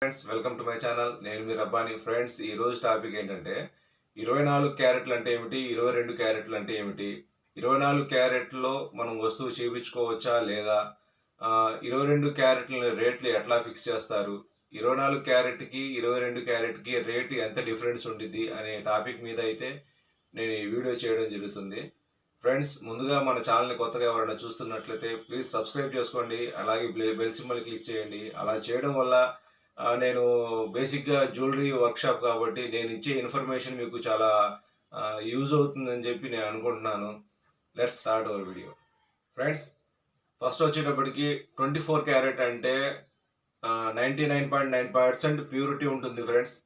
Friends welcome to my channel నేను మీ Rabbani. Friends ఈ రోజు టాపిక్ ఏంటంటే ఇరవై నాలుగు క్యారెట్లు అంటే ఏమిటి? ఇరవై రెండు క్యారెట్లు అంటే ఏమిటి? ఇరవై నాలుగు క్యారెట్లో మనం వస్తువు చేయించుకోవచ్చా లేదా? ఇరవై రెండు క్యారెట్ల రేట్లు ఎట్లా ఫిక్స్ చేస్తారు? ఇరవై నాలుగు క్యారెట్కి ఇరవై రెండు క్యారెట్కి రేటు ఎంత డిఫరెన్స్ ఉంటుంది అనే టాపిక్ మీద అయితే నేను ఈ వీడియో చేయడం జరుగుతుంది. ఫ్రెండ్స్ ముందుగా మన ఛానల్ని కొత్తగా ఎవరైనా చూస్తున్నట్లయితే ప్లీజ్ సబ్స్క్రైబ్ చేసుకోండి. అలాగే బెల్ సింబల్ క్లిక్ చేయండి. అలా చేయడం వల్ల నేను బేసిక్గా జ్యువెలరీ వర్క్షాప్ కాబట్టి నేను ఇచ్చే ఇన్ఫర్మేషన్ మీకు చాలా యూజ్ అవుతుందని చెప్పి నేను అనుకుంటున్నాను. Let's start our video friends first వచ్చేటప్పటికి ట్వంటీ ఫోర్ క్యారెట్ అంటే ninety nine point nine percent purity ఉంటుంది ఫ్రెండ్స్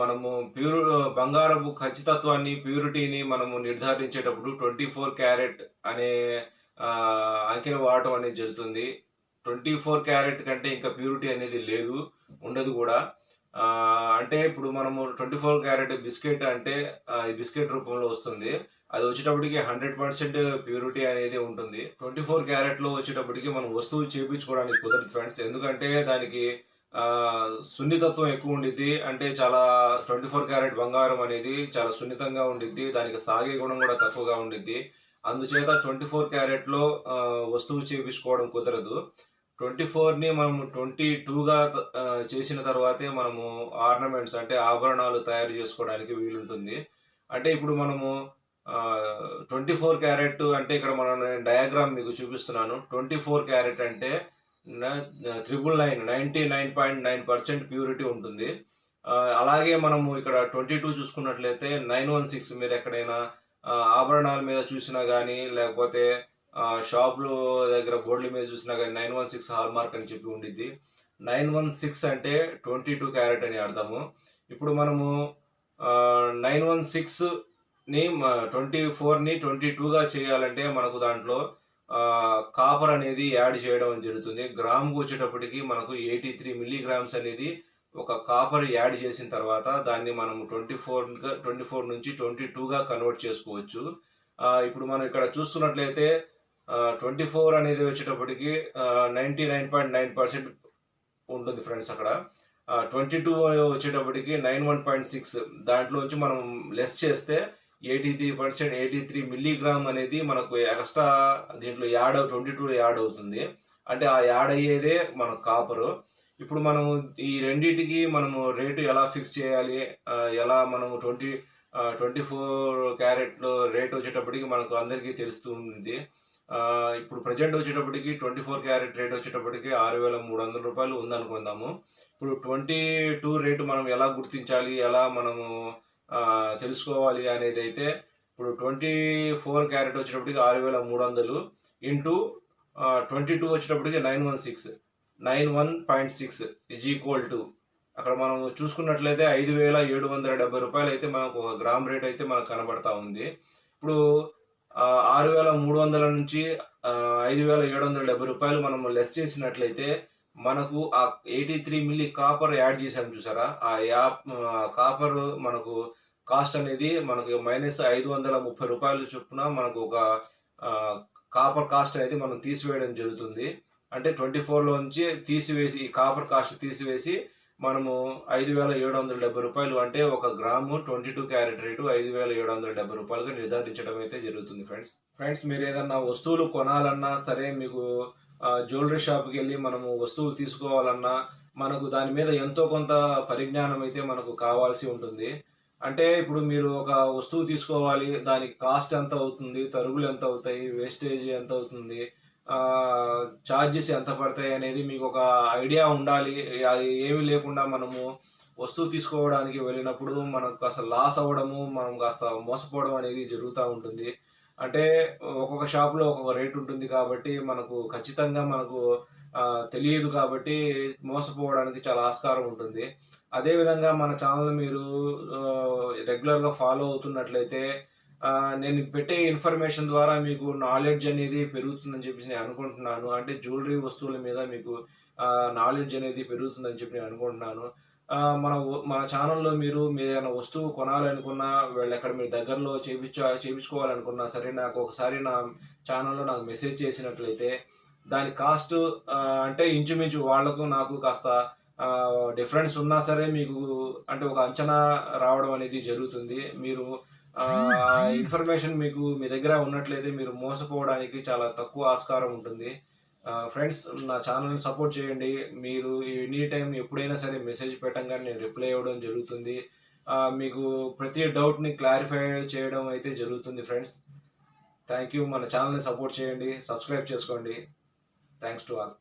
మనము ప్యూర్ బంగారపు ఖచ్చితత్వాన్ని ప్యూరిటీని మనము నిర్ధారించేటప్పుడు ట్వంటీ ఫోర్ క్యారెట్ అనే అంకెను వాడటం అనేది జరుగుతుంది. ట్వంటీ ఫోర్ క్యారెట్ కంటే ఇంకా ప్యూరిటీ అనేది లేదు. ఉండదు కూడా. అంటే ఇప్పుడు మనము ట్వంటీ ఫోర్ క్యారెట్ బిస్కెట్ అంటే బిస్కెట్ రూపంలో వస్తుంది. అది వచ్చేటప్పటికి హండ్రెడ్ పర్సెంట్ ప్యూరిటీ అనేది ఉంటుంది. ట్వంటీ ఫోర్ క్యారెట్లో వచ్చేటప్పటికి మనం వస్తువు చేపించుకోవడానికి కుదరదు ఫ్రెండ్స్. ఎందుకంటే దానికి సున్నితత్వం ఎక్కువ ఉండిద్ది. అంటే చాలా ట్వంటీ ఫోర్ క్యారెట్ బంగారం అనేది చాలా సున్నితంగా ఉండిద్ది. దానికి సాగే గుణం కూడా తక్కువగా ఉండిద్ది. అందుచేత ట్వంటీ ఫోర్ క్యారెట్లో వస్తువు చేపించుకోవడం కుదరదు. ట్వంటీ ఫోర్ని మనము ట్వంటీ టూగా చేసిన తర్వాతే మనము ఆర్నమెంట్స్ అంటే ఆభరణాలు తయారు చేసుకోవడానికి వీలుంటుంది. అంటే ఇప్పుడు మనము ట్వంటీ ఫోర్ క్యారెట్ అంటే ఇక్కడ మనం డయాగ్రామ్ మీకు చూపిస్తున్నాను. ట్వంటీ ఫోర్ క్యారెట్ అంటే triple nine ninety nine point nine percent purity ఉంటుంది. అలాగే మనము ఇక్కడ ట్వంటీ టూ చూసుకున్నట్లయితే నైన్ వన్ సిక్స్ మీరు ఎక్కడైనా ఆభరణాల మీద చూసినా కానీ లేకపోతే షాపులు దగ్గర బోర్డుల మీద చూసినా కానీ nine one six hallmark అని చెప్పి ఉండిద్ది. నైన్ వన్ సిక్స్ అంటే ట్వంటీ టూ క్యారెట్ అని అర్థము. ఇప్పుడు మనము నైన్ వన్ సిక్స్ని ట్వంటీ ఫోర్ని ట్వంటీ టూగా చేయాలంటే మనకు దాంట్లో కాపర్ అనేది యాడ్ చేయడం జరుగుతుంది. గ్రామ్కి వచ్చేటప్పటికి మనకు ఎయిటీ త్రీ మిల్లీగ్రామ్స్ అనేది ఒక కాపర్ యాడ్ చేసిన తర్వాత దాన్ని మనం ట్వంటీ ఫోర్ ట్వంటీ ఫోర్ నుంచి ట్వంటీ టూగా కన్వర్ట్ చేసుకోవచ్చు. ఇప్పుడు మనం ఇక్కడ చూస్తున్నట్లయితే ట్వంటీ ఫోర్ అనేది వచ్చేటప్పటికి ninety nine point nine percent ఉంటుంది ఫ్రెండ్స్ అక్కడ. ట్వంటీ టూ వచ్చేటప్పటికి నైన్ వన్ పాయింట్ సిక్స్. దాంట్లోంచి మనం లెస్ చేస్తే eighty three percent eighty three milligram అనేది మనకు ఎక్స్ట్రా దీంట్లో యాడ్ ట్వంటీ టూ యాడ్ అవుతుంది. అంటే ఆ యాడ్ అయ్యేదే మన కాపరు. ఇప్పుడు మనము ఈ రెండింటికి మనము రేటు ఎలా ఫిక్స్ చేయాలి? ఎలా మనము ట్వంటీ ట్వంటీ ఫోర్ క్యారెట్లో రేట్ వచ్చేటప్పటికి మనకు అందరికీ తెలుస్తుంది. ఇప్పుడు ప్రజెంట్ వచ్చేటప్పటికి ట్వంటీ ఫోర్ క్యారెట్ రేట్ వచ్చేటప్పటికి ఆరు వేల మూడు వందల రూపాయలు ఉందనుకుందాము. ఇప్పుడు ట్వంటీ టూ రేటు మనం ఎలా గుర్తించాలి ఎలా మనము తెలుసుకోవాలి అనేది అయితే ఇప్పుడు ట్వంటీ ఫోర్ క్యారెట్ వచ్చేటప్పటికి ఆరు వేల మూడు వందలు ఇంటూ ట్వంటీ టూ వచ్చేటప్పటికి nine one six. Nine one point six is equal to అక్కడ మనం చూసుకున్నట్లయితే ఐదు వేల ఏడు వందల డెబ్బై రూపాయలు అయితే మనకు ఒక గ్రామ్ రేట్ అయితే మనకు కనబడతా ఉంది. ఇప్పుడు ఆరు వేల మూడు వందల నుంచి ఐదు వేల ఏడు వందల డెబ్బై రూపాయలు మనం లెస్ చేసినట్లయితే మనకు ఆ eighty three milli copper add చేసాము చూసారా? ఆ యాప్ కాపర్ మనకు కాస్ట్ అనేది మనకు మైనస్ ఐదు వందల ముప్పై రూపాయలు చొప్పున మనకు ఒక కాపర్ కాస్ట్ అనేది మనం తీసివేయడం జరుగుతుంది. అంటే ట్వంటీ ఫోర్లో నుంచి తీసివేసి ఈ కాపర్ కాస్ట్ తీసివేసి మనము ఐదు వేల ఏడు వందల డెబ్బై రూపాయలు అంటే ఒక gram twenty two carat rate ఐదు వేల ఏడు వందల డెబ్బై రూపాయలుగా నిర్ధారించడం అయితే జరుగుతుంది ఫ్రెండ్స్. ఫ్రెండ్స్ మీరు ఏదన్నా వస్తువులు కొనాలన్నా సరే మీకు జ్యువెలరీ షాప్కి వెళ్ళి మనము వస్తువులు తీసుకోవాలన్నా మనకు దాని మీద ఎంతో కొంత పరిజ్ఞానం అయితే మనకు కావాల్సి ఉంటుంది. అంటే ఇప్పుడు మీరు ఒక వస్తువు తీసుకోవాలి దానికి కాస్ట్ ఎంత అవుతుంది తరుగులు ఎంత అవుతాయి వేస్టేజ్ ఎంత అవుతుంది ఛార్జెస్ ఎంత పడతాయి అనేది మీకు ఒక ఐడియా ఉండాలి. అది ఏమీ లేకుండా మనము వస్తువు తీసుకోవడానికి వెళ్ళినప్పుడు మనకు కాస్త లాస్ అవ్వడము మనం కాస్త మోసపోవడం అనేది జరుగుతూ ఉంటుంది. అంటే ఒక్కొక్క షాప్లో ఒక్కొక్క రేట్ ఉంటుంది కాబట్టి మనకు ఖచ్చితంగా మనకు తెలియదు కాబట్టి మోసపోవడానికి చాలా ఆస్కారం ఉంటుంది. అదేవిధంగా మన ఛానల్ మీరు రెగ్యులర్గా ఫాలో అవుతున్నట్లయితే నేను పెట్టే ఇన్ఫర్మేషన్ ద్వారా మీకు నాలెడ్జ్ అనేది పెరుగుతుందని చెప్పేసి నేను అనుకుంటున్నాను. అంటే జ్యువెలరీ వస్తువుల మీద మీకు నాలెడ్జ్ అనేది పెరుగుతుందని చెప్పి నేను అనుకుంటున్నాను. మన మన ఛానల్లో మీరు మీరు ఏదైనా వస్తువు కొనాలనుకున్నా వీళ్ళు ఎక్కడ మీరు దగ్గరలో చేయించా చేయించుకోవాలనుకున్నా సరే నాకు ఒకసారి నా ఛానల్లో నాకు మెసేజ్ చేసినట్లయితే దాని కాస్ట్ అంటే ఇంచుమించు వాళ్ళకు నాకు కాస్త డిఫరెన్స్ ఉన్నా సరే మీకు అంటే ఒక అంచనా రావడం అనేది జరుగుతుంది. మీరు ఇన్ఫర్మేషన్ మీకు మీ దగ్గర ఉన్నట్లయితే మీరు మోసపోవడానికి చాలా తక్కువ ఆస్కారం ఉంటుంది. ఫ్రెండ్స్ నా ఛానల్ని సపోర్ట్ చేయండి. మీరు ఎనీ టైం ఎప్పుడైనా సరే మెసేజ్ పెట్టంగానే నేను రిప్లై ఇవ్వడం జరుగుతుంది. మీకు ప్రతి డౌట్ని క్లారిఫై చేయడం అయితే జరుగుతుంది ఫ్రెండ్స్. Thank you. మన ఛానల్ని సపోర్ట్ చేయండి. సబ్స్క్రైబ్ చేసుకోండి. Thanks to all.